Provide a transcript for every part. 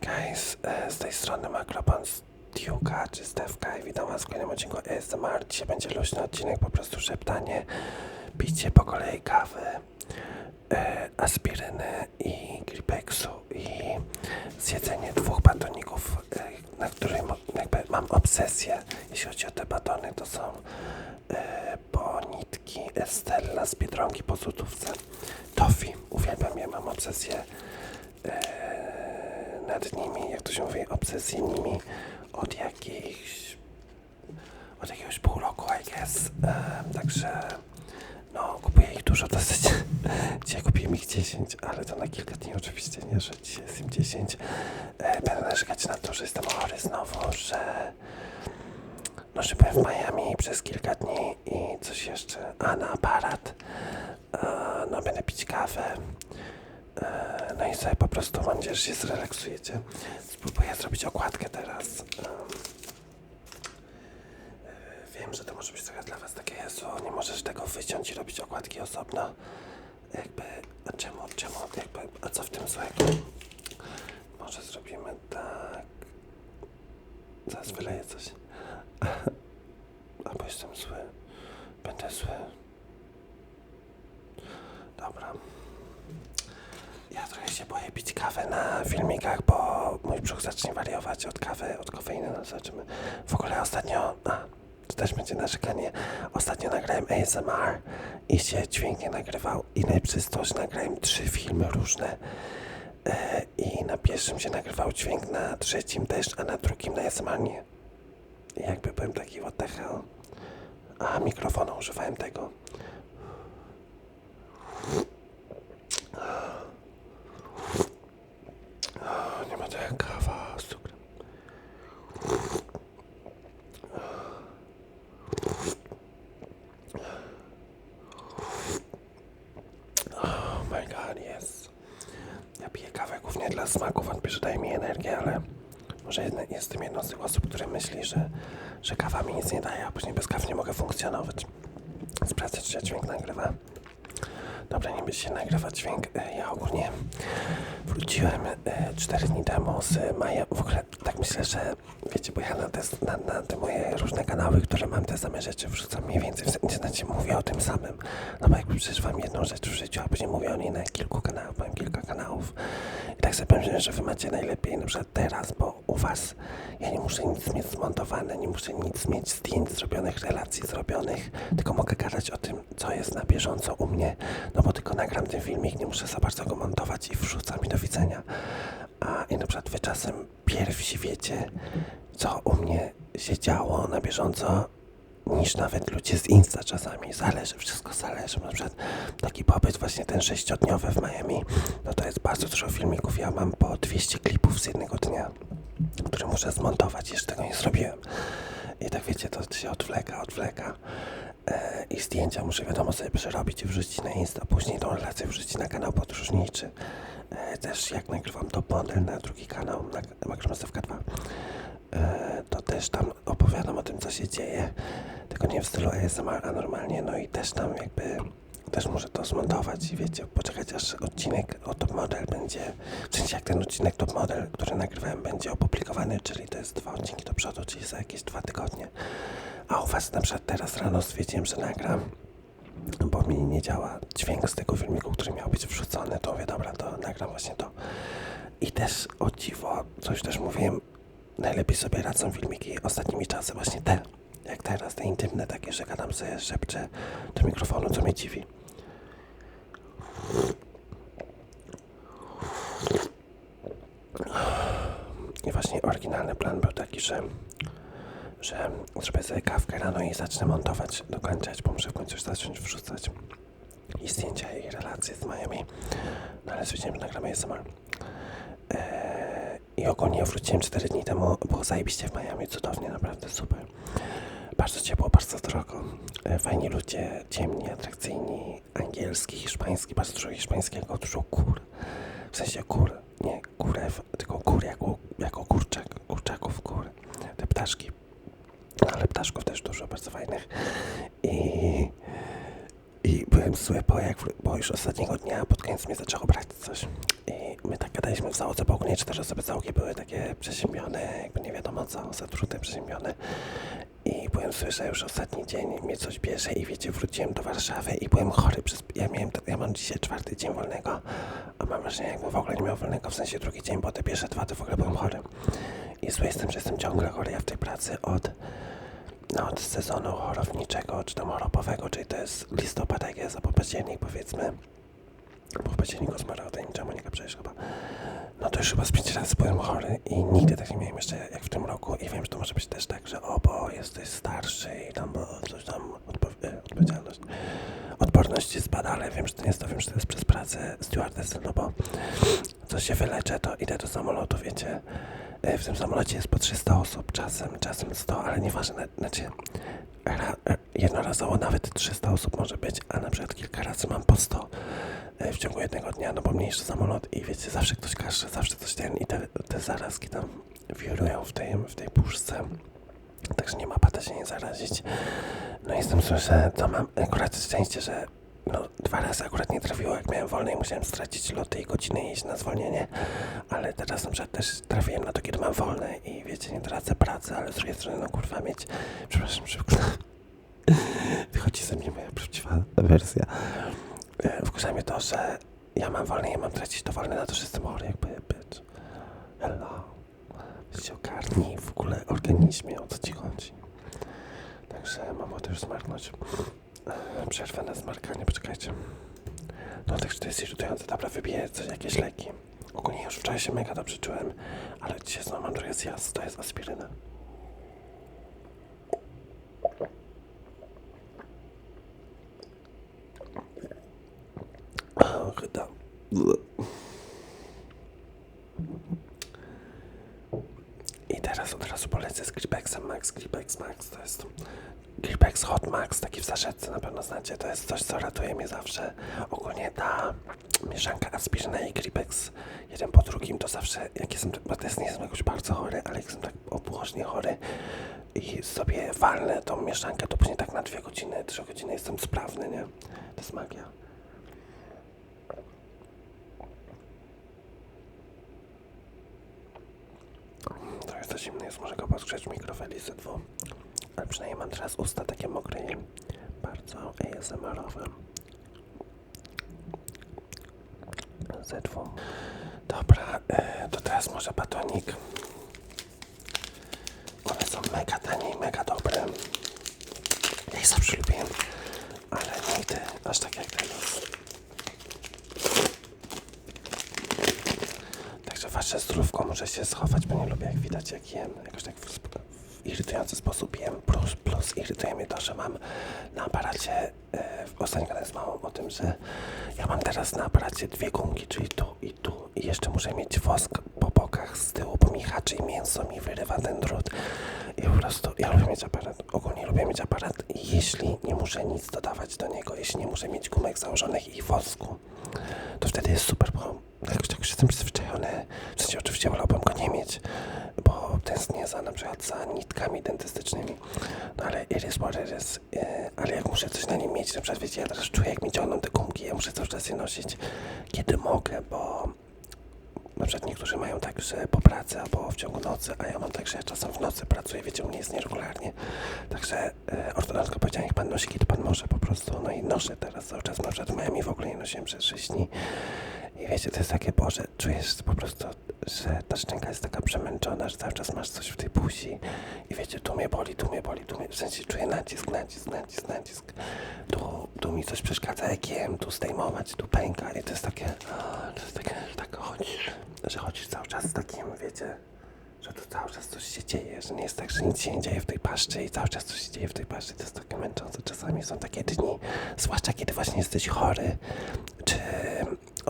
guys, e, z tej strony Makropan z Tiuka czy Stewka i witam was w kolejnym odcinku ASMR. Dzisiaj będzie luźny odcinek, po prostu szeptanie, picie po kolei kawy, e, aspiryny i gripexu i zjedzenie dwóch batoników, e, na których mam obsesję. Jeśli chodzi o te batony, to są e, bonitki Estella z Biedronki po złotówce. Tofi, uwielbiam je, mam obsesję e, nad nimi, jak to się mówi, obsesję nimi od jakichś od jakiegoś pół roku, I guess. E, także no, kupuję ich dużo dosyć. Dzisiaj kupiłem ich 10, ale to na kilka dni oczywiście, nie, że dzisiaj jest im 10. E, będę narzekać na to, że jestem chory znowu, że no, że byłem w Miami przez kilka dni i coś jeszcze, a na aparat. E, no, będę pić kawę. No i sobie po prostu mam nadzieję, że się zrelaksujecie. Spróbuję zrobić okładkę teraz. Em, Wiem, że to może być trochę dla was takie Jezu, nie możesz tego wyciąć i robić okładki osobno. Jakby, a czemu, czemu, jakby, a co w tym złego? Może zrobimy tak. Zaraz wyleję coś. Albo jestem zły. Będę zły. Dobra. Ja trochę się boję pić kawę na filmikach, bo mój brzuch zacznie wariować od kawy, od kofeiny, no zobaczymy. W ogóle ostatnio, a, to też będzie narzekanie, ostatnio nagrałem ASMR i się dźwięk nie nagrywał i jest to, że nagrałem trzy filmy różne e, i na pierwszym się nagrywał dźwięk, na trzecim też, a na drugim na ASMR nie. I jakby byłem taki, what the hell. A mikrofonu używałem tego. O, nie ma to jak kawa z cukrem. Oh my god, yes. Ja piję kawę głównie dla smaku, wątpię, że daje mi energię, ale może jedne, jestem jedną z tych osób, które myśli, że, że kawa mi nic nie daje, a później bez kawy nie mogę funkcjonować. Sprawdzę, czy się dźwięk nagrywa. Dobra, nie będzie się nagrywać dźwięk. E, Ja ogólnie wróciłem 4 dni temu z Maja. W ogóle tak myślę, że wiecie, bo ja na te, na, na te moje różne kanały, które mam, te same rzeczy wrzucam mniej więcej w internecie, mówię o tym samym. No bo jakby przeżywam jedną rzecz w życiu, a później mówię o niej na kilku kanałach, mam kilka kanałów. I tak sobie pomyślałem, że wy macie najlepiej na przykład teraz, bo u was ja nie muszę nic mieć zmontowane, nie muszę nic mieć zdjęć zrobionych, relacji zrobionych, tylko mogę gadać o tym, co jest na bieżąco u mnie, no bo tylko nagram ten filmik, nie muszę za bardzo go montować i wrzucam i do widzenia. A i na przykład wy czasem pierwsi wiecie, co u mnie się działo na bieżąco, niż nawet ludzie z Insta czasami. Zależy, wszystko zależy. Na przykład taki pobyt właśnie ten sześciodniowy w Miami, no to jest bardzo dużo filmików. Ja mam po 200 klipów z jednego dnia, które muszę zmontować. Jeszcze tego nie zrobiłem. I tak wiecie, to się odwleka, odwleka. E, I zdjęcia muszę wiadomo sobie przerobić i wrzucić na Insta. Później tą relację wrzucić na kanał podróżniczy. E, też jak nagrywam top model na drugi kanał, na Makromastewka 2 e, to też tam opowiadam o tym, co się dzieje, tylko nie w stylu ASMR, a normalnie, no i też tam jakby, też muszę to zmontować i wiecie, poczekać aż odcinek o Top Model będzie, w sensie jak ten odcinek Top Model, który nagrywałem, będzie opublikowany, czyli to jest dwa odcinki do przodu, czyli za jakieś dwa tygodnie. A u was na przykład teraz rano stwierdziłem, że nagram, bo mi nie działa dźwięk z tego filmiku, który miał być wrzucony, to mówię, dobra, to nagram właśnie to. I też o dziwo, coś też mówiłem, najlepiej sobie radzą filmiki ostatnimi czasy, właśnie te, jak teraz, te intymne takie, że gadam sobie, szepczę do mikrofonu, co mnie dziwi. I właśnie oryginalny plan był taki, że, że zrobię sobie kawkę rano i zacznę montować, dokończać, bo muszę w końcu już zacząć wrzucać i zdjęcia i relacje z Miami. No ale stwierdziłem, że nagramy ASMR. Eee, I ogólnie wróciłem 4 dni temu, było zajebiście w Miami, cudownie, naprawdę super. Bardzo ciepło, bardzo drogo. E, Fajni ludzie, ciemni, atrakcyjni, angielski, hiszpański, bardzo dużo hiszpańskiego, dużo kur. W sensie kur, nie kurew, tylko kur jako, jako kurczak, kurczaków, kur. Te ptaszki. Ale ptaszków też dużo, bardzo fajnych. I, i byłem zły, bo, jak, bo już ostatniego dnia pod koniec mnie zaczęło brać coś. I my tak gadaliśmy w załodze, bo ogólnie cztery osoby załogi były takie przeziębione, jakby nie wiadomo co, zatrute, przeziębione. I byłem zły, że już ostatni dzień mnie coś bierze i wiecie, wróciłem do Warszawy i byłem chory przez... Ja miałem, ja mam dzisiaj czwarty dzień wolnego, a mam wrażenie, jakbym w ogóle nie miał wolnego, w sensie drugi dzień, bo te pierwsze dwa to w ogóle byłem chory. I zły jestem, że jestem ciągle chory, ja w tej pracy od no, od sezonu chorowniczego, czy tam chorobowego, czyli to jest listopad, jak jest, albo październik powiedzmy, bo w październiku zmarł, to niczemu nie przecież chyba. No to już chyba z pięć razy byłem chory i nigdy tak nie miałem jeszcze jak w tym roku i wiem, że to może być też tak, że o, bo jesteś starszy i tam, coś tam, odpo- e, odpowiedzialność, odporność spada, ale wiem, że to nie jest to, wiem, że to jest przez pracę stewardess, no bo co się wyleczę, to idę do samolotu, wiecie, w tym samolocie jest po 300 osób, czasem, czasem 100, ale nieważne, znaczy e, jednorazowo nawet 300 osób może być, a na przykład kilka razy mam po 100 e, w ciągu jednego dnia, no bo mniejszy samolot i wiecie, zawsze ktoś każe, zawsze coś ten i te, te zarazki tam wirują w tej, w tej puszce. Także nie ma pata się nie zarazić. No i jestem zły, że to mam akurat szczęście, że no, dwa razy akurat nie trafiło, jak miałem wolne i musiałem stracić loty i godziny i iść na zwolnienie, ale teraz na przykład też trafiłem na to, kiedy mam wolne i wiecie, nie tracę pracy, ale z drugiej strony, no kurwa, mieć, przepraszam, szybko, wychodzi ze mnie moja prawdziwa wersja. E, Wkurza mnie to, że ja mam wolne i mam tracić to wolne na to, że jestem chory, jakby, bitch. Hello. Się ogarnij w ogóle organizmie, o co ci chodzi. Także mam ochotę już zmarnąć. E, Przerwę na zmarkanie, poczekajcie. No także to jest irytujące. Dobra, wybiję coś, jakieś leki. Ogólnie już wczoraj się mega dobrze czułem, ale dzisiaj znowu mam trochę zjazd, to jest aspiryna. Och, da. I teraz od razu polecę z Gripexem Max. Gripex Max to jest Gripex Hot Max, taki w zaszetce na pewno znacie. To jest coś, co ratuje mnie zawsze. Ogólnie ta mieszanka aspiryna i Gripex jeden po drugim to zawsze, jak jestem, bo teraz nie jestem jakoś bardzo chory, ale jak jestem tak obłożnie chory i sobie walnę tą mieszankę, to później tak na dwie godziny, trzy godziny jestem sprawny, nie? To jest magia. To jest za zimny, jest może go podgrzeć w dwóch. Ale przynajmniej mam teraz usta takie mokre bardzo ASMR-owe. Ze dwóch. Dobra, e, to teraz może batonik. One są mega tanie i mega dobre. Ja ich zawsze lubiłem, ale nigdy aż tak jak teraz. Także wasze zdrówko muszę się schować, bo nie lubię jak widać jak jem. Jakoś tak w irytujący sposób jem. Plus, plus irytuje mnie to, że mam na aparacie, e, ostatnio gadałem z mamą o tym, że ja mam teraz na aparacie dwie gumki, czyli tu i tu. I jeszcze muszę mieć wosk po bokach z tyłu, bo mi haczy i mięso mi wyrywa ten drut. I po prostu ja lubię mieć aparat, ogólnie lubię mieć aparat, jeśli nie muszę nic dodawać do niego, jeśli nie muszę mieć gumek założonych i wosku, to wtedy jest super, bo jakoś tak już jestem przyzwyczajony. W sensie oczywiście wolałbym go nie mieć, bo tęsknię za na przykład za nitkami dentystycznymi. No ale it is what it is. E, Ale jak muszę coś na nim mieć, na przykład wiecie, ja teraz czuję jak mi ciągną te gumki, ja muszę cały czas je nosić, kiedy mogę, bo na przykład niektórzy mają tak, że po pracy albo w ciągu nocy, a ja mam tak, że ja czasem w nocy pracuję, wiecie, u mnie jest nieregularnie. Także e, ortodontka powiedziała, niech pan nosi, kiedy pan może po prostu. No i noszę teraz cały czas, na przykład w Miami w ogóle nie nosiłem przez 6 dni. I wiecie, to jest takie, Boże, czujesz po prostu, że ta szczęka jest taka przemęczona, że cały czas masz coś w tej buzi. I wiecie, tu mnie boli, tu mnie boli, tu mnie, w sensie czuję nacisk, nacisk, nacisk, nacisk. Tu, tu mi coś przeszkadza, jak tu zdejmować, tu pęka. I to jest takie, to jest takie, że tak chodzisz, że chodzisz cały czas z takim, wiecie, że tu cały czas coś się dzieje, że nie jest tak, że nic się nie dzieje w tej paszczy i cały czas coś się dzieje w tej paszczy. To jest takie męczące. Czasami są takie dni, zwłaszcza kiedy właśnie jesteś chory czy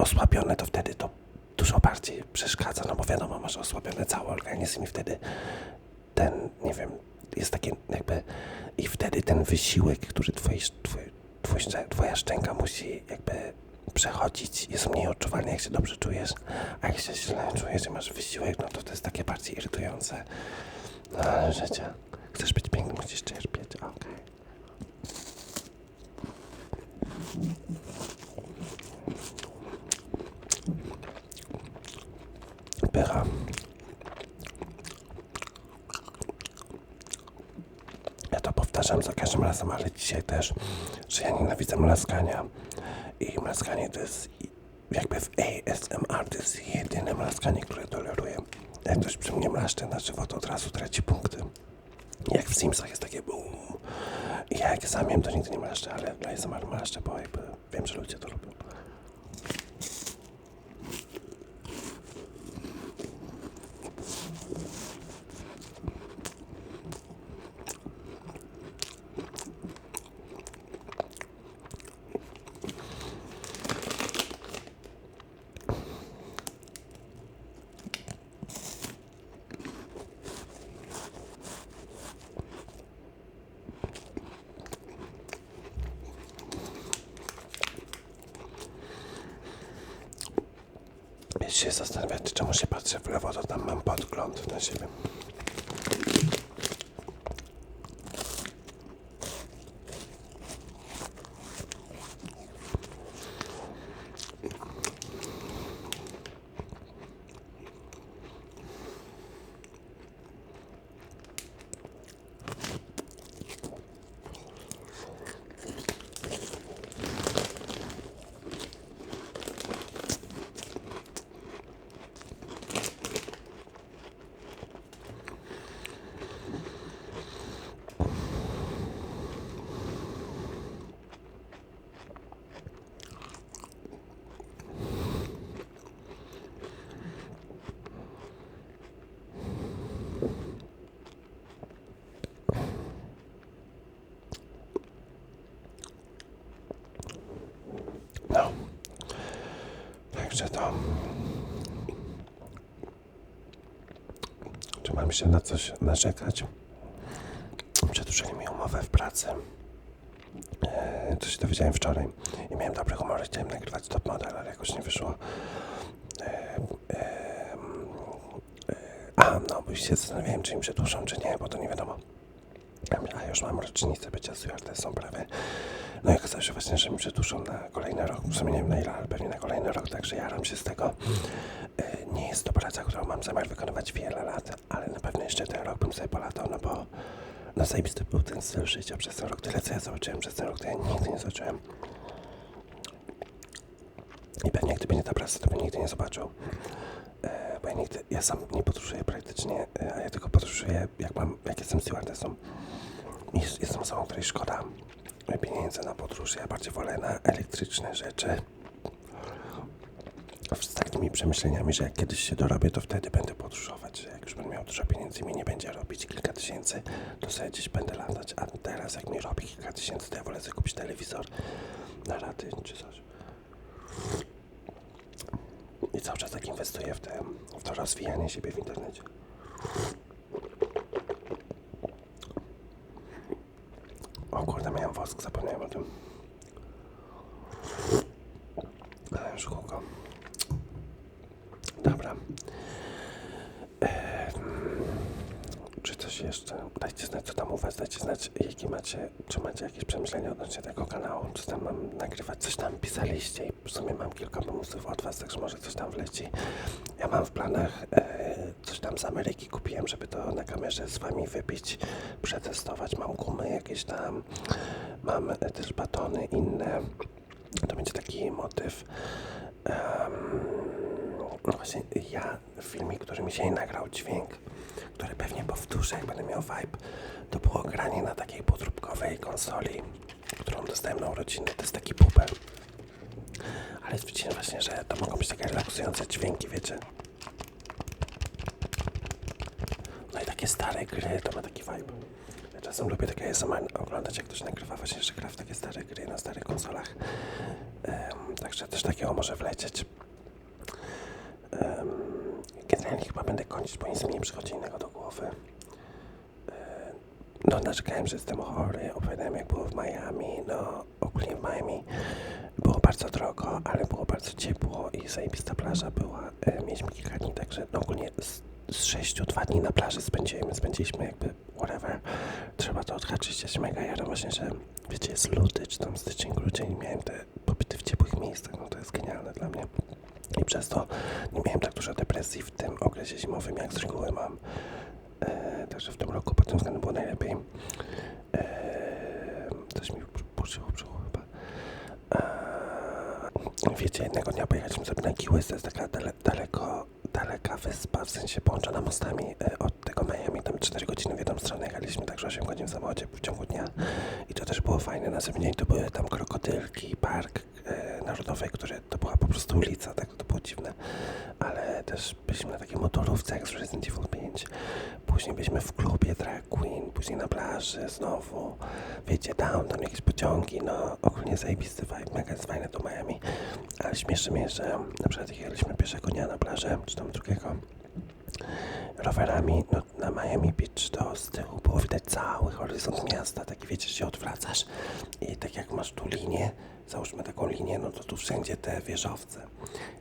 osłabiony, to wtedy to dużo bardziej przeszkadza, no bo wiadomo, masz osłabiony cały organizm i wtedy ten, nie wiem, jest takie jakby i wtedy ten wysiłek, który twoi, twój, szczę- twoja szczęka musi jakby przechodzić, jest mniej odczuwalny, jak się dobrze czujesz, a jak się źle czujesz i masz wysiłek, no to to jest takie bardziej irytujące. No ale życie. Chcesz być piękny, musisz cierpieć, okej. No. Ja to powtarzam za każdym razem, ale dzisiaj też, że ja nienawidzę mlaskania. I mlaskanie to jest jakby w ASMR to jest jedyne mlaskanie, które toleruję. Jak ktoś przy mnie mlaszcze na żywo, to od razu traci punkty. Jak w Simsach jest takie boom. Ja jak sam jem, to nigdy nie mlaszczę, ale ASMR mlaszczę, bo jakby wiem, że ludzie to lubią. Jeśli się czemu się patrzę w lewo, to tam mam podgląd na siebie. No. To. Czy mam się na coś narzekać? Przedłużyli mi umowę w pracy. To się dowiedziałem wczoraj i miałem dobry humor. Chciałem nagrywać top model, ale jakoś nie wyszło. Eee, eee, a, no, bo się zastanawiałem, czy im przedłużą, czy nie, bo to nie wiadomo. Już mam rocznicę bycia stewardessą prawie. No i okazało się właśnie, że mi przedłużą na kolejny rok. W sumie nie wiem na ile, ale pewnie na kolejny rok, także jaram się z tego. E, Nie jest to praca, którą mam zamiar wykonywać wiele lat, ale na pewno jeszcze ten rok bym sobie polatał, no bo no zajebisty był ten styl życia przez ten rok. Tyle co ja zobaczyłem przez ten rok, to ja nigdy nie zobaczyłem. I pewnie gdyby nie ta praca, to bym nigdy nie zobaczył. E, bo ja nigdy, ja sam nie podróżuję praktycznie, e, a ja tylko podróżuję jak mam, jak jestem stewardessą. Jest- jestem osobą, której szkoda pieniędzy na podróż. Ja bardziej wolę na elektryczne rzeczy. Z takimi przemyśleniami, że jak kiedyś się dorobię, to wtedy będę podróżować. Jak już będę miał dużo pieniędzy i mi nie będzie robić kilka tysięcy, to sobie gdzieś będę latać. A teraz jak mi robi kilka tysięcy, to ja wolę sobie kupić telewizor na raty czy coś. I cały czas tak inwestuję w, te, w to rozwijanie siebie w internecie. O kurde, miałem wosk, zapomniałem o tym. Ale już kółko. Dobra. Czy coś jeszcze? Dajcie znać, co tam u was, dajcie znać, jakie macie, czy macie jakieś przemyślenia odnośnie tego kanału, czy tam mam nagrywać, coś tam pisaliście i w sumie mam kilka pomysłów od was, także może coś tam wleci. Ja mam w planach e, coś tam z Ameryki kupiłem, żeby to na kamerze z wami wypić, przetestować. Mam gumy jakieś tam, mam też batony inne. To będzie taki motyw. No właśnie, ja filmik, który mi się nagrał dźwięk, który pewnie powtórzę, jak będę miał vibe, to było granie na takiej podróbkowej konsoli, którą dostałem na urodziny. To jest taki pupel. Ale widzicie właśnie, że to mogą być takie relaksujące dźwięki, wiecie. No i takie stare gry, to ma taki vibe. Ja czasem lubię takie ASMR oglądać, jak ktoś nagrywa właśnie, że gra w takie stare gry na starych konsolach. Em, także też takiego może wlecieć. Em, generalnie chyba będę kończyć, bo nic mi nie przychodzi innego do głowy. Em, no, narzekałem, że jestem chory, opowiadałem jak było w Miami, no ogólnie w Miami było bardzo drogo, ale było bardzo ciepło i zajebista plaża była. E, mieliśmy kilka dni, także no ogólnie z, z sześciu, dwa dni na plaży spędziliśmy, spędziliśmy jakby whatever. Trzeba to odhaczyć, ja się mega jaram właśnie, że wiecie, jest luty, czy tam styczeń, grudzień, miałem te pobyty w ciepłych miejscach, no to jest genialne dla mnie. I przez to nie miałem tak dużo depresji w tym okresie zimowym, jak z reguły mam. E, także w tym roku pod tym względem było najlepiej. E, coś mi puszyło brzuchu chyba. E, wiecie, jednego dnia pojechaliśmy sobie na Key West, to jest taka dale, daleko, daleka wyspa, w sensie połączona mostami e, od tego Miami, tam 4 godziny w jedną stronę jechaliśmy, także 8 godzin w samochodzie w ciągu dnia. I to też było fajne, na zewnątrz to były tam krokodylki, park e, narodowy, który to była po prostu ulica, tak to było dziwne, ale też byliśmy na takiej motorówce jak z Resident Evil 5, później byliśmy w klubie Drag Queen, później na plaży znowu, wiecie, downtown, jakieś pociągi, no ogólnie zajebisty vibe, mega jest fajne to Miami, ale śmieszy mnie, że na przykład jechaliśmy pierwszego dnia na plażę, czy tam drugiego, rowerami no, na Miami Beach, to z tyłu było widać cały horyzont miasta, taki wiecie, się odwracasz i tak jak masz tu linię, załóżmy taką linię, no to tu wszędzie te wieżowce.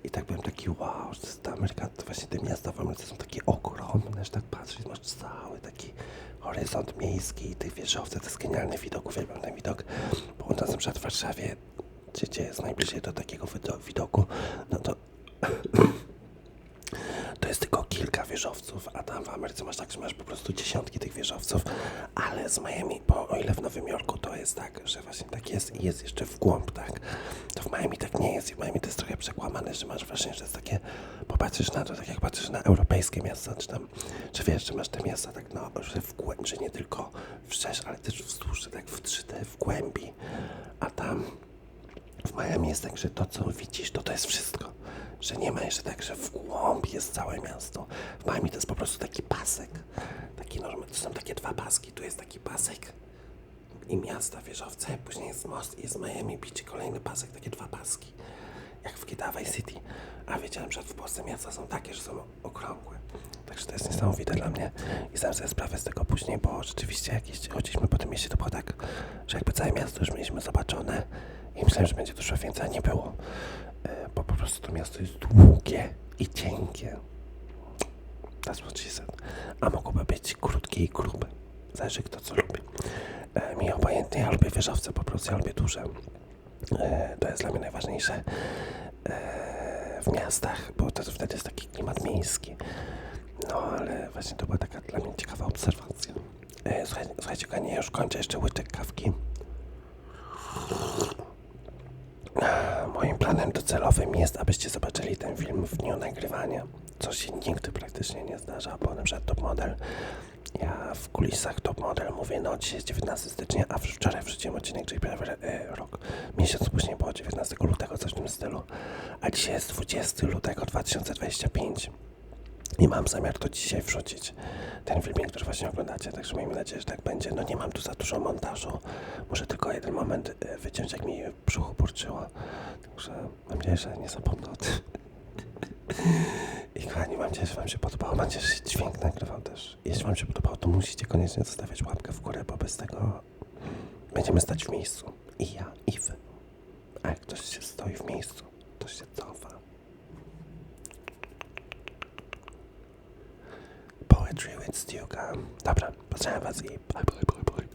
I tak byłem taki wow, że ta Ameryka, właśnie te miasta w Ameryce są takie ogromne, że tak patrzysz, masz cały taki horyzont miejski i tych wieżowce, to jest genialny widok, uwielbiam ten widok, nas na przykład w Warszawie, gdzie, jest najbliżej do takiego wido- widoku, no to wieżowców, a tam w Ameryce masz tak, że masz po prostu dziesiątki tych wieżowców, ale z Miami, bo o ile w Nowym Jorku to jest tak, że właśnie tak jest i jest jeszcze w głąb, tak, to w Miami tak nie jest i w Miami to jest trochę przekłamane, że masz właśnie, że jest takie, popatrzysz na to, tak jak patrzysz na europejskie miasta, czy tam, że wiesz, że masz te miasta tak, no, że w głębi, że nie tylko wszerz, ale też wzdłuż, że tak w 3D, w głębi, a tam w Miami jest tak, że to co widzisz, to to jest wszystko. Że nie ma jeszcze tak, że w głąb jest całe miasto. W Miami to jest po prostu taki pasek. Taki normalny, to są takie dwa paski. Tu jest taki pasek i miasta, wieżowce, później jest most i jest Miami Beach kolejny pasek, takie dwa paski. Jak w Vice City. A wiecie, przykład w Polsce miasta są takie, że są okrągłe. Także to jest niesamowite dla mnie. I zdałem sobie sprawę z tego później, bo rzeczywiście jak chodziliśmy po tym mieście, to było tak, że jakby całe miasto już mieliśmy zobaczone i myślałem, że będzie dużo więcej, a nie było. E, Bo po prostu to miasto jest długie i cienkie. That's what she said. A mogłoby być krótkie i grube. Zależy kto co lubi. E, mi obojętnie, ja lubię wieżowce, po prostu ja lubię duże. E, to jest dla mnie najważniejsze w miastach, bo to wtedy jest taki klimat miejski. No ale właśnie to była taka dla mnie ciekawa obserwacja. E, słuchaj, słuchajcie, kochani, ja już kończę jeszcze łyczek kawki. Moim planem docelowym jest, abyście zobaczyli ten film w dniu nagrywania, co się nigdy praktycznie nie zdarza, bo na przykład Top Model, ja w kulisach Top Model mówię, no dzisiaj jest 19 stycznia, a wczoraj wrzuciłem odcinek, czyli prawie e, rok, miesiąc później było 19 lutego, coś w tym stylu, a dzisiaj jest 20 lutego 2025. I mam zamiar to dzisiaj wrzucić. Ten filmik, który właśnie oglądacie, także miejmy nadzieję, że tak będzie. No nie mam tu za dużo montażu. Muszę tylko jeden moment e, wyciąć, jak mi brzuchu burczyło. Także mam nadzieję, że nie zapomnę o tym. I kochani, mam nadzieję, że wam się podobało. Mam nadzieję, że się dźwięk nagrywał też. Jeśli wam się podobało, to musicie koniecznie zostawiać łapkę w górę, bo bez tego będziemy stać w miejscu. I ja, i wy. A jak ktoś się stoi w miejscu, to się cofa. Poetry with Stuka. Dobra, pozdrawiam was i bye bye bye bye.